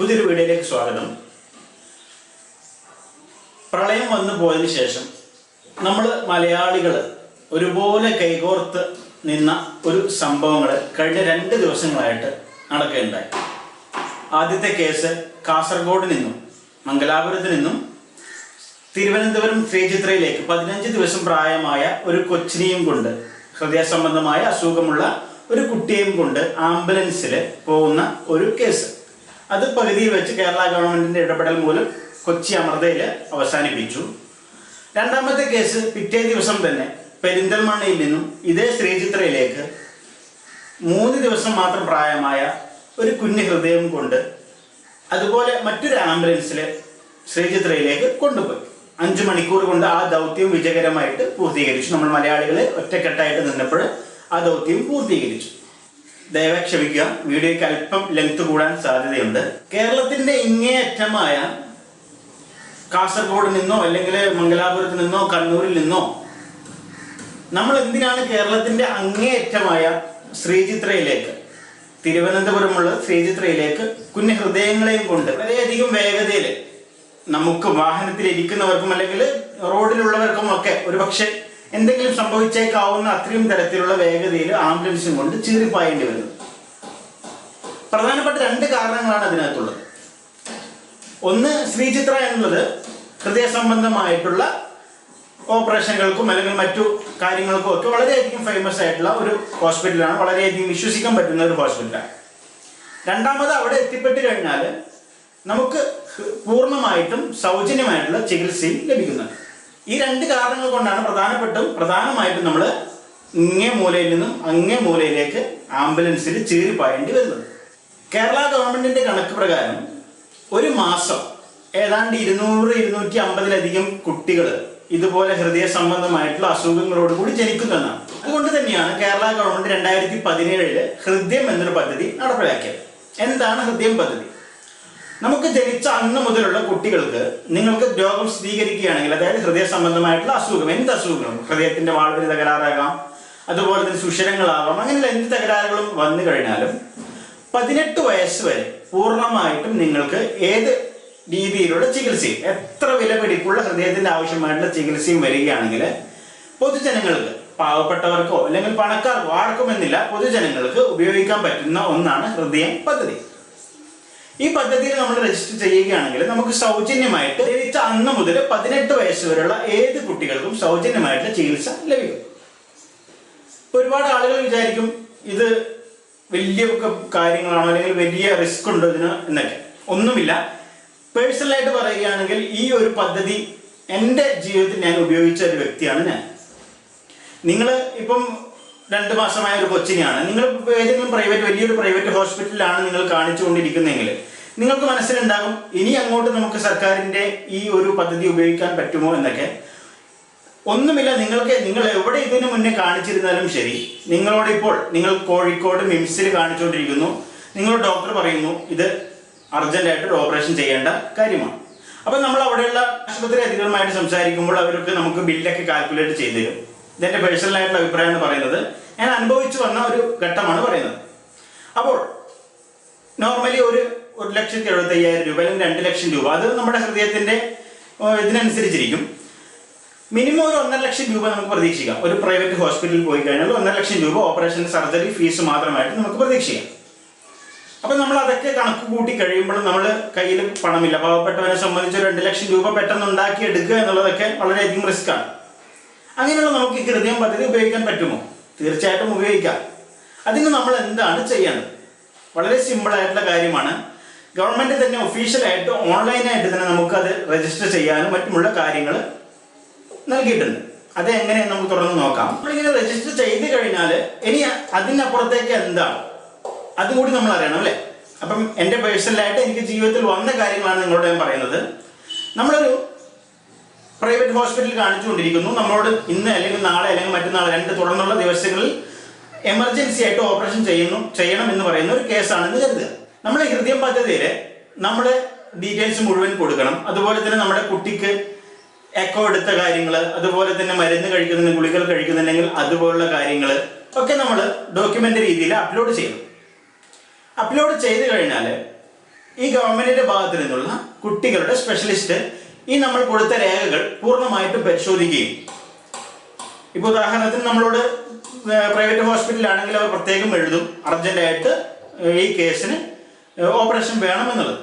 പുതിയൊരു വീഡിയോയിലേക്ക് സ്വാഗതം. പ്രളയം വന്നു പോയതിനു ശേഷം നമ്മൾ മലയാളികൾ ഒരുപോലെ കൈകോർത്ത് നിന്ന ഒരു സംഭവങ്ങൾ കഴിഞ്ഞ രണ്ട് ദിവസങ്ങളായിട്ട് നടക്കുകയുണ്ടായി. ആദ്യത്തെ കേസ് കാസർഗോഡ് നിന്നും മംഗലാപുരത്ത് നിന്നും തിരുവനന്തപുരം ശ്രീചിത്രയിലേക്ക് പതിനഞ്ച് ദിവസം പ്രായമായ ഒരു കൊച്ചിനെയും കൊണ്ട് ഹൃദയ സംബന്ധമായ അസുഖമുള്ള ഒരു കുട്ടിയെയും കൊണ്ട് ആംബുലൻസിൽ പോകുന്ന ഒരു കേസ്. അത് പകുതിയിൽ വെച്ച് കേരള ഗവൺമെന്റിന്റെ ഇടപെടൽ മൂലം കൊച്ചി അമൃതയിൽ അവസാനിപ്പിച്ചു. രണ്ടാമത്തെ കേസ് പിറ്റേ ദിവസം തന്നെ പെരിന്തൽമണ്ണയിൽ നിന്നും ഇതേ ശ്രീചിത്രയിലേക്ക് മൂന്ന് ദിവസം മാത്രം പ്രായമായ ഒരു കുഞ്ഞു ഹൃദയം കൊണ്ട് അതുപോലെ മറ്റൊരു ആംബുലൻസിൽ ശ്രീചിത്രയിലേക്ക് കൊണ്ടുപോയി. അഞ്ച് മണിക്കൂർ കൊണ്ട് ആ ദൗത്യം വിജയകരമായിട്ട് പൂർത്തീകരിച്ചു. നമ്മൾ മലയാളികളെ ഒറ്റക്കെട്ടായിട്ട് നിന്നപ്പോൾ ആ ദൗത്യം പൂർത്തീകരിച്ചു. ദയവായി ക്ഷമിക്കുക. വീഡിയോയ്ക്ക് അല്പം ലെങ്ത് കൂടാൻ സാധ്യതയുണ്ട്. കേരളത്തിന്റെ ഇങ്ങേയറ്റമായ കാസർഗോഡ് നിന്നോ അല്ലെങ്കിൽ മംഗലാപുരത്ത് നിന്നോ കണ്ണൂരിൽ നിന്നോ നമ്മൾ എന്തിനാണ് കേരളത്തിന്റെ അങ്ങേയറ്റമായ ശ്രീചിത്രയിലേക്ക് തിരുവനന്തപുരമുള്ള ശ്രീചിത്രയിലേക്ക് കുഞ്ഞു ഹൃദയങ്ങളെയും കൊണ്ട് വളരെയധികം വേഗതയിൽ നമുക്ക് വാഹനത്തിൽ ഇരിക്കുന്നവർക്കും അല്ലെങ്കിൽ റോഡിലുള്ളവർക്കും ഒക്കെ ഒരുപക്ഷെ എന്തെങ്കിലും സംഭവിച്ചേക്കാവുന്ന അത്രയും തരത്തിലുള്ള വേഗതയിൽ ആംബുലൻസും കൊണ്ട് ചീറിപ്പായേണ്ടി വരുന്നത് പ്രധാനപ്പെട്ട രണ്ട് കാരണങ്ങളാണ് അതിനകത്തുള്ളത്. ഒന്ന് ശ്രീചിത്ര എന്നുള്ളത് ഹൃദയ സംബന്ധമായിട്ടുള്ള ഓപ്പറേഷനുകൾക്കും അല്ലെങ്കിൽ മറ്റു കാര്യങ്ങൾക്കും ഒക്കെ വളരെയധികം ഫേമസ് ആയിട്ടുള്ള ഒരു ഹോസ്പിറ്റലാണ്. വളരെയധികം വിശ്വസിക്കാൻ പറ്റുന്ന ഒരു ഹോസ്പിറ്റലാണ്. രണ്ടാമത് അവിടെ എത്തിപ്പെട്ട് കഴിഞ്ഞാൽ നമുക്ക് പൂർണമായിട്ടും സൗജന്യമായിട്ടുള്ള ചികിത്സയും ലഭിക്കുന്നത് ഈ രണ്ട് കാരണങ്ങൾ കൊണ്ടാണ് പ്രധാനപ്പെട്ടും പ്രധാനമായിട്ടും നമ്മൾ ഇങ്ങേ മൂലയിൽ നിന്നും അങ്ങേ മൂലയിലേക്ക് ആംബുലൻസിൽ ചീറിപ്പായേണ്ടി വരുന്നത്. കേരള ഗവൺമെന്റിന്റെ കണക്ക് പ്രകാരം ഒരു മാസം ഏതാണ്ട് ഇരുന്നൂറ് ഇരുന്നൂറ്റി അമ്പതിലധികം കുട്ടികൾ ഇതുപോലെ ഹൃദയ സംബന്ധമായിട്ടുള്ള അസുഖങ്ങളോട് കൂടി ജനിക്കുന്നതാണ് അതുകൊണ്ട് തന്നെയാണ് കേരള ഗവൺമെന്റ് രണ്ടായിരത്തി പതിനേഴിൽ ഹൃദയം എന്നൊരു പദ്ധതി നടപ്പിലാക്കിയത്. എന്താണ് ഹൃദയം പദ്ധതി? നമുക്ക് ജനിച്ച അന്ന് മുതലുള്ള കുട്ടികൾക്ക് നിങ്ങൾക്ക് രോഗം സ്ഥിരീകരിക്കുകയാണെങ്കിൽ അതായത് ഹൃദയ സംബന്ധമായിട്ടുള്ള അസുഖം എന്ത് അസുഖങ്ങളും ഹൃദയത്തിന്റെ വാൾവിന് തകരാറാകാം അതുപോലെ തന്നെ സുഷിരങ്ങളാകാം അങ്ങനെയുള്ള എന്ത് തകരാറുകളും വന്നു കഴിഞ്ഞാലും പതിനെട്ട് വയസ്സ് വരെ പൂർണമായിട്ടും നിങ്ങൾക്ക് ഏത് രീതിയിലുള്ള ചികിത്സയും എത്ര വിലപിടിപ്പുള്ള ഹൃദയത്തിന്റെ ആവശ്യമായിട്ടുള്ള ചികിത്സയും വരികയാണെങ്കിൽ പൊതുജനങ്ങൾക്ക് പാവപ്പെട്ടവർക്കോ അല്ലെങ്കിൽ പണക്കാർക്കോ ആർക്കുമെന്നില്ല പൊതുജനങ്ങൾക്ക് ഉപയോഗിക്കാൻ പറ്റുന്ന ഒന്നാണ് ഹൃദയം പദ്ധതി. ഈ പദ്ധതിയിൽ നമ്മൾ രജിസ്റ്റർ ചെയ്യുകയാണെങ്കിൽ നമുക്ക് സൗജന്യമായിട്ട് ജനിച്ച അന്ന് മുതൽ പതിനെട്ട് വയസ്സ് വരെയുള്ള ഏത് കുട്ടികൾക്കും സൗജന്യമായിട്ട് ചികിത്സ ലഭിക്കും. ഒരുപാട് ആളുകൾ വിചാരിക്കും ഇത് വലിയ കാര്യങ്ങളാണോ അല്ലെങ്കിൽ വലിയ റിസ്ക് ഉണ്ടോ ഇതിന് എന്നൊക്കെ. ഒന്നുമില്ല. പേഴ്സണലായിട്ട് പറയുകയാണെങ്കിൽ ഈ ഒരു പദ്ധതി എന്റെ ജീവിതത്തിൽ ഞാൻ ഉപയോഗിച്ച ഒരു വ്യക്തിയാണ് ഞാൻ. നിങ്ങൾ ഇപ്പം രണ്ട് മാസമായ ഒരു കൊച്ചിനെയാണ്. നിങ്ങൾ ഏതെങ്കിലും പ്രൈവറ്റ് വലിയൊരു പ്രൈവറ്റ് ഹോസ്പിറ്റലിലാണ് നിങ്ങൾ കാണിച്ചുകൊണ്ടിരിക്കുന്നതെങ്കിൽ നിങ്ങൾക്ക് മനസ്സിലുണ്ടാകും ഇനി അങ്ങോട്ട് നമുക്ക് സർക്കാരിന്റെ ഈ ഒരു പദ്ധതി ഉപയോഗിക്കാൻ പറ്റുമോ എന്നൊക്കെ. ഒന്നുമില്ല നിങ്ങൾക്ക് നിങ്ങൾ എവിടെ ഇതിനു മുന്നേ കാണിച്ചിരുന്നാലും ശരി. നിങ്ങളോട് ഇപ്പോൾ നിങ്ങൾ കോഴിക്കോട് മിംസിൽ കാണിച്ചുകൊണ്ടിരിക്കുന്നു. നിങ്ങൾ ഡോക്ടർ പറയുന്നു ഇത് അർജന്റായിട്ട് ഒരു ഓപ്പറേഷൻ ചെയ്യേണ്ട കാര്യമാണ്. അപ്പൊ നമ്മൾ അവിടെയുള്ള ആശുപത്രി അധികൃതമായിട്ട് സംസാരിക്കുമ്പോൾ അവർക്ക് നമുക്ക് ബില്ലൊക്കെ കാൽക്കുലേറ്റ് ചെയ്തു തരും ഇതെന്റെ പേഴ്സണൽ ആയിട്ടുള്ള അഭിപ്രായം എന്ന് പറയുന്നത് ഞാൻ അനുഭവിച്ചു വന്ന ഒരു ഘട്ടമാണ് പറയുന്നത്. അപ്പോൾ നോർമലി ഒരു ഒരു ലക്ഷത്തി എഴുപത്തി അയ്യായിരം രൂപ അല്ലെങ്കിൽ രണ്ട് ലക്ഷം രൂപ അത് നമ്മുടെ ഹൃദയത്തിന്റെ ഇതിനനുസരിച്ചിരിക്കും. മിനിമം ഒരു ഒന്നര ലക്ഷം രൂപ നമുക്ക് പ്രതീക്ഷിക്കാം. ഒരു പ്രൈവറ്റ് ഹോസ്പിറ്റലിൽ പോയി കഴിഞ്ഞാൽ ഒന്നര ലക്ഷം രൂപ ഓപ്പറേഷൻ സർജറി ഫീസ് മാത്രമായിട്ട് നമുക്ക് പ്രതീക്ഷിക്കാം. അപ്പൊ നമ്മൾ അതൊക്കെ കണക്ക് കൂട്ടി കഴിയുമ്പോൾ നമ്മൾ കയ്യിൽ പണമില്ല. പാവപ്പെട്ടവനെ സംബന്ധിച്ച് രണ്ട് ലക്ഷം രൂപ പെട്ടെന്ന് ഉണ്ടാക്കി എടുക്കുക എന്നുള്ളതൊക്കെ വളരെയധികം റിസ്ക് ആണ്. അങ്ങനെയുള്ള നമുക്ക് ഈ ഹൃദയം പദ്ധതി ഉപയോഗിക്കാൻ പറ്റുമോ? തീർച്ചയായിട്ടും ഉപയോഗിക്കാം. അതിന് നമ്മൾ എന്താണ് ചെയ്യേണ്ടത്? വളരെ സിമ്പിൾ ആയിട്ടുള്ള കാര്യമാണ്. ഗവൺമെന്റ് തന്നെ ഒഫീഷ്യലായിട്ട് ഓൺലൈനായിട്ട് തന്നെ നമുക്ക് അത് രജിസ്റ്റർ ചെയ്യാനും മറ്റുമുള്ള കാര്യങ്ങൾ നൽകിയിട്ടുണ്ട്. അത് എങ്ങനെയാണ് നമുക്ക് തുടർന്ന് നോക്കാം. നമ്മളിങ്ങനെ രജിസ്റ്റർ ചെയ്ത് കഴിഞ്ഞാൽ ഇനി അതിനപ്പുറത്തേക്ക് എന്താണ്? അതും കൂടി നമ്മൾ അറിയണം അല്ലേ? അപ്പം എന്റെ പേഴ്സണലായിട്ട് എനിക്ക് ജീവിതത്തിൽ വന്ന കാര്യങ്ങളാണ് നിങ്ങളോട് ഞാൻ പറയുന്നത്. നമ്മളൊരു പ്രൈവറ്റ് ഹോസ്പിറ്റലിൽ കാണിച്ചുകൊണ്ടിരിക്കുന്നു. നമ്മളോട് ഇന്ന് അല്ലെങ്കിൽ നാളെ അല്ലെങ്കിൽ മറ്റന്നാൾ രണ്ട് തുടർന്നുള്ള ദിവസങ്ങളിൽ എമർജൻസി ആയിട്ട് ഓപ്പറേഷൻ ചെയ്യുന്നു ചെയ്യണം എന്ന് പറയുന്ന ഒരു കേസാണെന്ന് കരുതുക. നമ്മുടെ ഹൃദയം പദ്ധതിയിൽ നമ്മുടെ ഡീറ്റെയിൽസ് മുഴുവൻ കൊടുക്കണം. അതുപോലെ തന്നെ നമ്മുടെ കുട്ടിക്ക് എക്കോ എടുത്ത കാര്യങ്ങൾ അതുപോലെ തന്നെ മരുന്ന് കഴിക്കുന്നുണ്ടെങ്കിൽ ഗുളികൾ കഴിക്കുന്നുണ്ടെങ്കിൽ അതുപോലുള്ള കാര്യങ്ങൾ ഒക്കെ നമ്മൾ ഡോക്യുമെന്റ് രീതിയിൽ അപ്ലോഡ് ചെയ്യണം. അപ്ലോഡ് ചെയ്ത് കഴിഞ്ഞാൽ ഈ ഗവൺമെന്റിന്റെ ഭാഗത്തു നിന്നുള്ള കുട്ടികളുടെ സ്പെഷ്യലിസ്റ്റ് ഈ നമ്മൾ കൊടുത്ത രേഖകൾ പൂർണമായിട്ടും പരിശോധിക്കുകയും. ഇപ്പൊ ഉദാഹരണത്തിന് നമ്മളോട് പ്രൈവറ്റ് ഹോസ്പിറ്റലിലാണെങ്കിൽ അവർ പ്രത്യേകം എഴുതും അർജന്റായിട്ട് ഈ കേസിന് ഓപ്പറേഷൻ വേണമെന്നുള്ളത്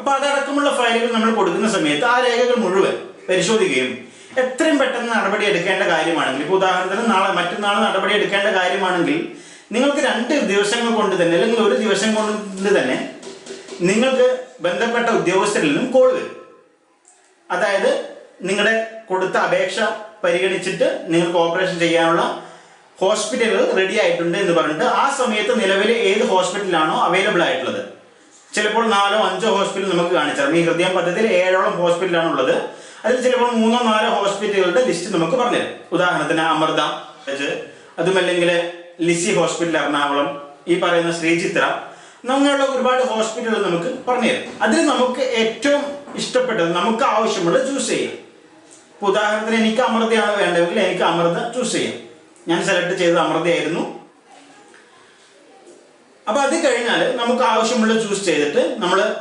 അപ്പൊ അതടക്കമുള്ള ഫയലുകൾ നമ്മൾ കൊടുക്കുന്ന സമയത്ത് ആ രേഖകൾ മുഴുവൻ പരിശോധിക്കുകയും എത്രയും പെട്ടെന്ന് നടപടി എടുക്കേണ്ട കാര്യമാണെങ്കിൽ ഇപ്പൊ ഉദാഹരണത്തിന് നാളെ മറ്റന്നാൾ നടപടി എടുക്കേണ്ട കാര്യമാണെങ്കിൽ നിങ്ങൾക്ക് രണ്ട് ദിവസങ്ങൾ കൊണ്ട് തന്നെ അല്ലെങ്കിൽ ഒരു ദിവസം കൊണ്ട് തന്നെ നിങ്ങൾക്ക് ബന്ധപ്പെട്ട ഉദ്യോഗസ്ഥരിൽ നിന്നും കോൾ വരും. അതായത് നിങ്ങളുടെ കൊടുത്ത അപേക്ഷ പരിഗണിച്ചിട്ട് നിങ്ങൾക്ക് ഓപ്പറേഷൻ ചെയ്യാനുള്ള ഹോസ്പിറ്റലുകൾ റെഡി ആയിട്ടുണ്ട് എന്ന് പറഞ്ഞിട്ട് ആ സമയത്ത് നിലവിൽ ഏത് ഹോസ്പിറ്റലാണോ അവൈലബിൾ ആയിട്ടുള്ളത്. ചിലപ്പോൾ നാലോ അഞ്ചോ ഹോസ്പിറ്റൽ നമുക്ക് കാണിച്ചാൽ ഈ ഹൃദയം പദ്ധതിയിൽ ഏഴോളം ഹോസ്പിറ്റലാണ് ഉള്ളത്. അതിൽ ചിലപ്പോൾ മൂന്നോ നാലോ ഹോസ്പിറ്റലുകളുടെ ലിസ്റ്റ് നമുക്ക് പറഞ്ഞുതരും. ഉദാഹരണത്തിന് അമൃത അതുമല്ലെങ്കിൽ ലിസി ഹോസ്പിറ്റൽ എറണാകുളം ഈ പറയുന്ന ശ്രീചിത്ര അങ്ങനെയുള്ള ഒരുപാട് ഹോസ്പിറ്റലുകൾ നമുക്ക് പറഞ്ഞുതരും. അതിൽ നമുക്ക് ഏറ്റവും ഇഷ്ടപ്പെട്ടത് നമുക്ക് ആവശ്യമുള്ളത് ചൂസ് ചെയ്യാം. ഇപ്പൊ ഉദാഹരണത്തിന് എനിക്ക് അമൃതയാണ് വേണ്ടതെങ്കിൽ എനിക്ക് അമൃത ചൂസ് ചെയ്യാം. ഞാൻ സെലക്ട് ചെയ്തത് അമൃതയായിരുന്നു. അപ്പൊ അത് കഴിഞ്ഞാൽ നമുക്ക് ആവശ്യമുള്ളത് ചൂസ് ചെയ്തിട്ട് നമ്മൾ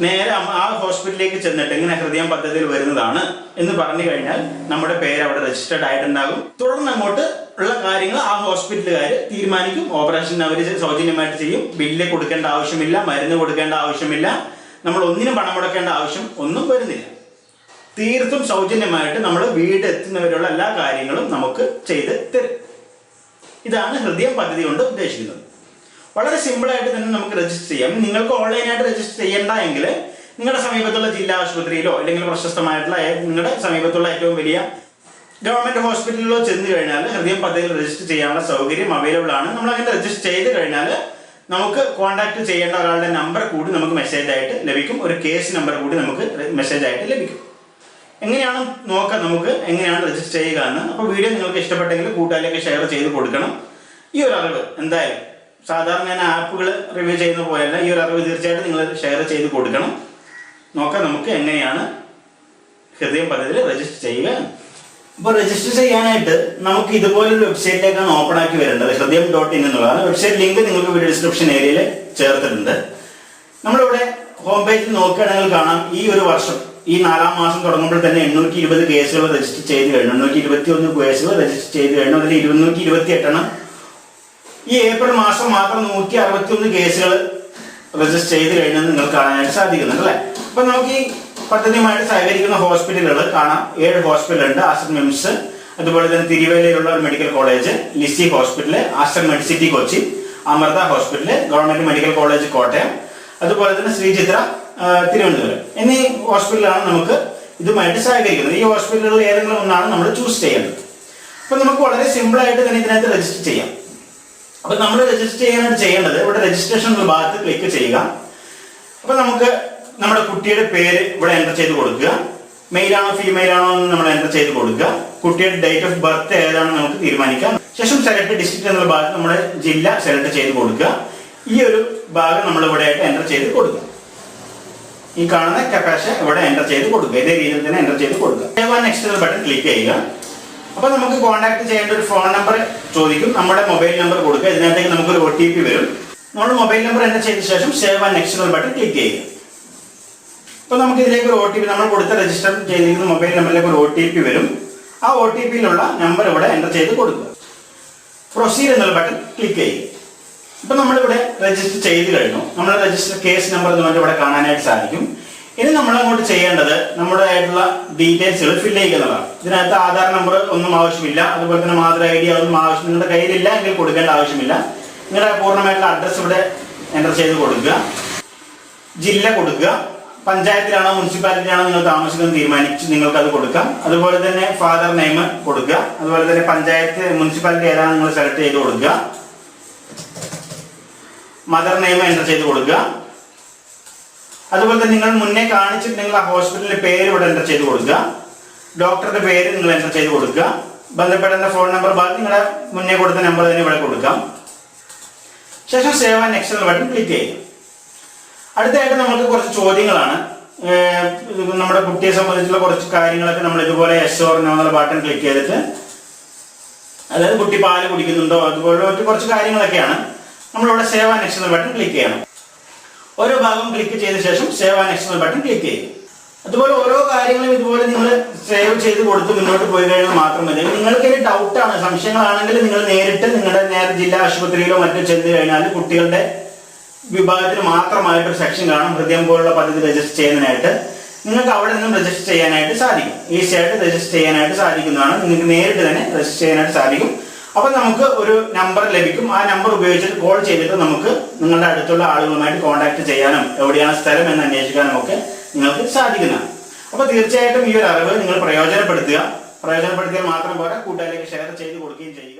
നേരെ ആ ഹോസ്പിറ്റലിലേക്ക് ചെന്നിട്ട് ഇങ്ങനെ ഹൃദയം പദ്ധതിയിൽ വരുന്നതാണ് എന്ന് പറഞ്ഞു കഴിഞ്ഞാൽ നമ്മുടെ പേര് അവിടെ രജിസ്റ്റേർഡ് ആയിട്ടുണ്ടാകും. തുടർന്ന് അങ്ങോട്ട് ഉള്ള കാര്യങ്ങൾ ആ ഹോസ്പിറ്റലുകാർ തീരുമാനിക്കും. ഓപ്പറേഷൻ അവർ സൗജന്യമായിട്ട് ചെയ്യും. ബില്ല് കൊടുക്കേണ്ട ആവശ്യമില്ല മരുന്ന് കൊടുക്കേണ്ട ആവശ്യമില്ല. നമ്മൾ ഒന്നിനും പണം മുടക്കേണ്ട ആവശ്യം ഒന്നും വരുന്നില്ല. തീർത്തും സൗജന്യമായിട്ട് നമ്മൾ വീട് എത്തുന്നവരുള്ള എല്ലാ കാര്യങ്ങളും നമുക്ക് ചെയ്ത് തരും. ഇതാണ് ഹൃദയം പദ്ധതി കൊണ്ട് ഉദ്ദേശിക്കുന്നത്. വളരെ സിമ്പിളായിട്ട് തന്നെ നമുക്ക് രജിസ്റ്റർ ചെയ്യാം. നിങ്ങൾക്ക് ഓൺലൈനായിട്ട് രജിസ്റ്റർ ചെയ്യേണ്ട എങ്കിൽ നിങ്ങളുടെ സമീപത്തുള്ള ജില്ലാ ആശുപത്രിയിലോ അല്ലെങ്കിൽ പ്രശസ്തമായിട്ടുള്ള നിങ്ങളുടെ സമീപത്തുള്ള ഏറ്റവും വലിയ ഗവൺമെന്റ് ഹോസ്പിറ്റലിലോ ചെന്ന് കഴിഞ്ഞാൽ ഹൃദയം പദ്ധതിയിൽ രജിസ്റ്റർ ചെയ്യാനുള്ള സൗകര്യം അവൈലബിൾ ആണ്. നമ്മൾ അങ്ങനെ രജിസ്റ്റർ ചെയ്ത് കഴിഞ്ഞാൽ നമുക്ക് കോൺടാക്ട് ചെയ്യേണ്ട ഒരാളുടെ നമ്പർ കൂടി നമുക്ക് മെസ്സേജ് ആയിട്ട് ലഭിക്കും. ഒരു കേസ് നമ്പർ കൂടി നമുക്ക് മെസ്സേജ് ആയിട്ട് ലഭിക്കും. എങ്ങനെയാണ് നോക്കാം നമുക്ക്? എങ്ങനെയാണ് രജിസ്റ്റർ ചെയ്യുക എന്ന്? അപ്പോൾ വീഡിയോ നിങ്ങൾക്ക് ഇഷ്ടപ്പെട്ടെങ്കിൽ കൂട്ടുകാരിലേക്ക് ഷെയർ ചെയ്ത് കൊടുക്കണം. ഈ ഒരു അറിവ് എന്തായാലും സാധാരണ ഞാൻ ആപ്പുകൾ റിവ്യൂ ചെയ്യുന്ന പോലെയല്ല. ഈ ഒരു അറിവ് തീർച്ചയായിട്ടും നിങ്ങൾ ഷെയർ ചെയ്ത് കൊടുക്കണം. നോക്കാം നമുക്ക് എങ്ങനെയാണ് ഹൃദയം പദ്ധതിയിൽ രജിസ്റ്റർ ചെയ്യുക. അപ്പോൾ രജിസ്റ്റർ ചെയ്യാനായിട്ട് നമുക്ക് ഇതുപോലൊരു വെബ്സൈറ്റിലേക്കാണ് ഓപ്പൺ ആക്കി വരേണ്ടത്. ഹൃദയം ഡോട്ട് ഇൻ എന്നുള്ളതാണ് വെബ്സൈറ്റ് ലിങ്ക് നിങ്ങൾക്ക് വീഡിയോ ഡിസ്ക്രിപ്ഷൻ ഏരിയയിൽ ചേർത്തിട്ടുണ്ട്. നമ്മളിവിടെ ഹോം പേജിൽ നോക്കുകയാണെങ്കിൽ കാണാം. ഈ ഒരു വർഷം ഈ നാലാം മാസം തുടങ്ങുമ്പോൾ തന്നെ എണ്ണൂറ്റി ഇരുപത് കേസുകൾ രജിസ്റ്റർ ചെയ്ത് കഴിഞ്ഞു. എണ്ണൂറ്റി ഇരുപത്തി ഒന്ന് കേസുകൾ രജിസ്റ്റർ ചെയ്ത് കഴിഞ്ഞു. അതിൽ ഇരുന്നൂറ്റി ഇരുപത്തി എട്ടെണ്ണം ഈ ഏപ്രിൽ മാസം മാത്രം നൂറ്റി അറുപത്തി ഒന്ന് കേസുകൾ രജിസ്റ്റർ ചെയ്ത് കഴിഞ്ഞെന്ന് നിങ്ങൾക്ക് കാണാനായിട്ട് സാധിക്കുന്നുണ്ട് അല്ലേ? അപ്പൊ നമുക്ക് ഈ പദ്ധതിയുമായിട്ട് സഹകരിക്കുന്ന ഹോസ്പിറ്റലുകൾ കാണാം. ഏഴ് ഹോസ്പിറ്റലുണ്ട്. ആസ്റ്റർ മിംസ് അതുപോലെ തന്നെ തിരുവല്ലയിലുള്ള ഒരു medical college Lisie hospital Aster Medicity Kochi Amrita hospital government medical college Kottayam അതുപോലെ തന്നെ ശ്രീചിത്ര തിരുവനന്തപുരം. എന്നീ ഹോസ്പിറ്റലാണ് നമുക്ക് ഇതുമായിട്ട് സഹകരിക്കുന്നത്. ഈ ഹോസ്പിറ്റലുകളിൽ ഏതെങ്കിലും ഒന്നാണ് നമ്മൾ ചൂസ് ചെയ്യേണ്ടത്. അപ്പൊ നമുക്ക് വളരെ സിമ്പിൾ ആയിട്ട് തന്നെ ഇതിനകത്ത് രജിസ്റ്റർ ചെയ്യാം. അപ്പൊ നമ്മൾ രജിസ്റ്റർ ചെയ്യാനായിട്ട് ചെയ്യേണ്ടത് ഇവിടെ രജിസ്ട്രേഷൻ ഭാഗത്ത് ക്ലിക്ക് ചെയ്യുക. അപ്പൊ നമുക്ക് നമ്മുടെ കുട്ടിയുടെ പേര് ഇവിടെ എന്റർ ചെയ്ത് കൊടുക്കുക. മെയിൽ ആണോ ഫീമെയിൽ ആണോ എന്ന് നമ്മൾ എന്റർ ചെയ്ത് കൊടുക്കുക. കുട്ടിയുടെ ഡേറ്റ് ഓഫ് ബർത്ത് ഏതാണെന്ന് നമുക്ക് തീരുമാനിക്കാം. ശേഷം സെലക്ട് ഡിസ്ട്രിക്ട് എന്നുള്ള ഭാഗത്ത് നമ്മുടെ ജില്ല സെലക്ട് ചെയ്ത് കൊടുക്കുക. ഈ ഒരു ഭാഗം നമ്മൾ ഇവിടെ എന്റർ ചെയ്ത് കൊടുക്കുക. ഈ കാണുന്ന കപ്പാഷ ഇവിടെ എന്റർ ചെയ്ത് കൊടുക്കുക. ഇതേ രീതിയിൽ തന്നെ എന്റർ ചെയ്ത് കൊടുക്കുക. Save and next button click ചെയ്യുക. അപ്പൊ നമുക്ക് കോൺടാക്ട് ചെയ്യേണ്ട ഒരു ഫോൺ നമ്പർ ചോദിക്കും. നമ്മുടെ മൊബൈൽ നമ്പർ കൊടുക്കുക. ഇതിനകത്തേക്ക് നമുക്കൊരു ഒ ടി പി വരും. നമ്മൾ മൊബൈൽ നമ്പർ എന്റർ ചെയ്ത ശേഷം save and next button click ചെയ്യുക. അപ്പൊ നമുക്ക് ഇതിലേക്ക് ഒരു ഒ ടി പി നമ്മൾ കൊടുത്ത രജിസ്റ്റർ ചെയ്തിരിക്കുന്ന മൊബൈൽ നമ്പറിലേക്ക് ഒരു ഒ ടി പി വരും. ആ ഒ ടി പിയിലുള്ള നമ്പർ ഇവിടെ എന്റർ ചെയ്ത് കൊടുക്കുക. പ്രൊസീഡ് എന്നുള്ള ബട്ടൺ ക്ലിക്ക് ചെയ്യുക. ഇപ്പൊ നമ്മളിവിടെ രജിസ്റ്റർ ചെയ്ത് കഴിഞ്ഞു. നമ്മുടെ രജിസ്റ്റർ കേസ് നമ്പർ എന്ന് പറഞ്ഞാൽ ഇവിടെ കാണാനായിട്ട് സാധിക്കും. ഇനി നമ്മൾ അങ്ങോട്ട് ചെയ്യേണ്ടത് നമ്മുടെ ആയിട്ടുള്ള ഡീറ്റെയിൽസുകൾ ഫില്ല് ചെയ്യുക എന്നുള്ളതാണ്. ഇതിനകത്ത് ആധാർ നമ്പർ ഒന്നും ആവശ്യമില്ല. അതുപോലെ തന്നെ മാതൃ ഐ ഡി അതൊന്നും ആവശ്യം നിങ്ങളുടെ കയ്യിലില്ല എങ്കിൽ കൊടുക്കേണ്ട ആവശ്യമില്ല. നിങ്ങളുടെ പൂർണമായിട്ടുള്ള അഡ്രസ്സ് ഇവിടെ എന്റർ ചെയ്ത് കൊടുക്കുക. ജില്ല കൊടുക്കുക. പഞ്ചായത്തിലാണോ മുനിസിപ്പാലിറ്റിയാണോ നിങ്ങൾ താമസിക്കുന്നത് തീരുമാനിച്ച് നിങ്ങൾക്ക് അത് കൊടുക്കാം. അതുപോലെ തന്നെ ഫാദർ നെയിം കൊടുക്കുക. അതുപോലെ തന്നെ പഞ്ചായത്ത് മുനിസിപ്പാലിറ്റി ഏതാണ് നിങ്ങൾ സെലക്ട് ചെയ്ത് കൊടുക്കുക. മദർ നെയിം എന്റർ ചെയ്ത് കൊടുക്കുക. അതുപോലെ തന്നെ നിങ്ങൾ മുന്നേ കാണിച്ചിട്ടുണ്ടെങ്കിൽ ആ ഹോസ്പിറ്റലിന്റെ പേര് ഇവിടെ എന്റർ ചെയ്ത് കൊടുക്കുക. ഡോക്ടറുടെ പേര് നിങ്ങൾ എന്റർ ചെയ്ത് കൊടുക്കുക. ബന്ധപ്പെടേണ്ട ഫോൺ നമ്പർ നിങ്ങളുടെ മുന്നേ കൊടുത്ത നമ്പർ തന്നെ ഇവിടെ കൊടുക്കാം. ശേഷം സേവ് ആൻഡ് എന്ന ബട്ടൺ ക്ലിക്ക് ചെയ്യുക. അടുത്തായിട്ട് നമുക്ക് കുറച്ച് ചോദ്യങ്ങളാണ്. നമ്മുടെ കുട്ടിയെ സംബന്ധിച്ചുള്ള കുറച്ച് കാര്യങ്ങളൊക്കെ നമ്മൾ ഇതുപോലെ എസ് എന്നുള്ള ബട്ടൺ ക്ലിക്ക് ചെയ്തിട്ട് അതായത് കുട്ടി പാൽ കുടിക്കുന്നുണ്ടോ അതുപോലെ മറ്റു കുറച്ച് കാര്യങ്ങളൊക്കെയാണ് നമ്മളിവിടെ save and next button click ചെയ്യണം. ഓരോ ഭാഗം ക്ലിക്ക് ചെയ്ത ശേഷം save and external button click ചെയ്യും അതുപോലെ ഓരോ കാര്യങ്ങളും ഇതുപോലെ നിങ്ങൾ സേവ് ചെയ്ത് കൊടുത്ത് മുന്നോട്ട് പോയി കഴിഞ്ഞാൽ മാത്രം മതി നിങ്ങൾക്ക് ഇനി ഡൗട്ടാണ് സംശയങ്ങളാണെങ്കിൽ നിങ്ങൾ നേരിട്ട് നിങ്ങളുടെ നേരെ ജില്ലാ ആശുപത്രിയിലോ മറ്റോ ചെന്ന് കഴിഞ്ഞാൽ കുട്ടികളുടെ വിഭാഗത്തിന് മാത്രമായിട്ട് ഒരു സെക്ഷൻ കാണും. ഹൃദയം പോലുള്ള പദ്ധതി രജിസ്റ്റർ ചെയ്യുന്നതിനായിട്ട് നിങ്ങൾക്ക് അവിടെ നിന്നും രജിസ്റ്റർ ചെയ്യാനായിട്ട് സാധിക്കും. ഈസി ആയിട്ട് രജിസ്റ്റർ ചെയ്യാനായിട്ട് സാധിക്കുന്നതാണ്. നിങ്ങൾക്ക് നേരിട്ട് തന്നെ രജിസ്റ്റർ ചെയ്യാനായിട്ട് സാധിക്കും. അപ്പൊ നമുക്ക് ഒരു നമ്പർ ലഭിക്കും. ആ നമ്പർ ഉപയോഗിച്ചിട്ട് കോൾ ചെയ്തിട്ട് നമുക്ക് നിങ്ങളുടെ അടുത്തുള്ള ആളുകളുമായിട്ട് കോൺടാക്ട് ചെയ്യാനും എവിടെയാണ് സ്ഥലം എന്ന് അന്വേഷിക്കാനും ഒക്കെ നിങ്ങൾക്ക് സാധിക്കുന്നതാണ്. അപ്പൊ തീർച്ചയായിട്ടും ഈ ഒരു അറിവ് നിങ്ങൾ പ്രയോജനപ്പെടുത്തുക. പ്രയോജനപ്പെടുത്തിയാൽ മാത്രം പോരാ. കൂട്ടുകാരിലേക്ക് ഷെയർ ചെയ്ത് കൊടുക്കുകയും ചെയ്യുക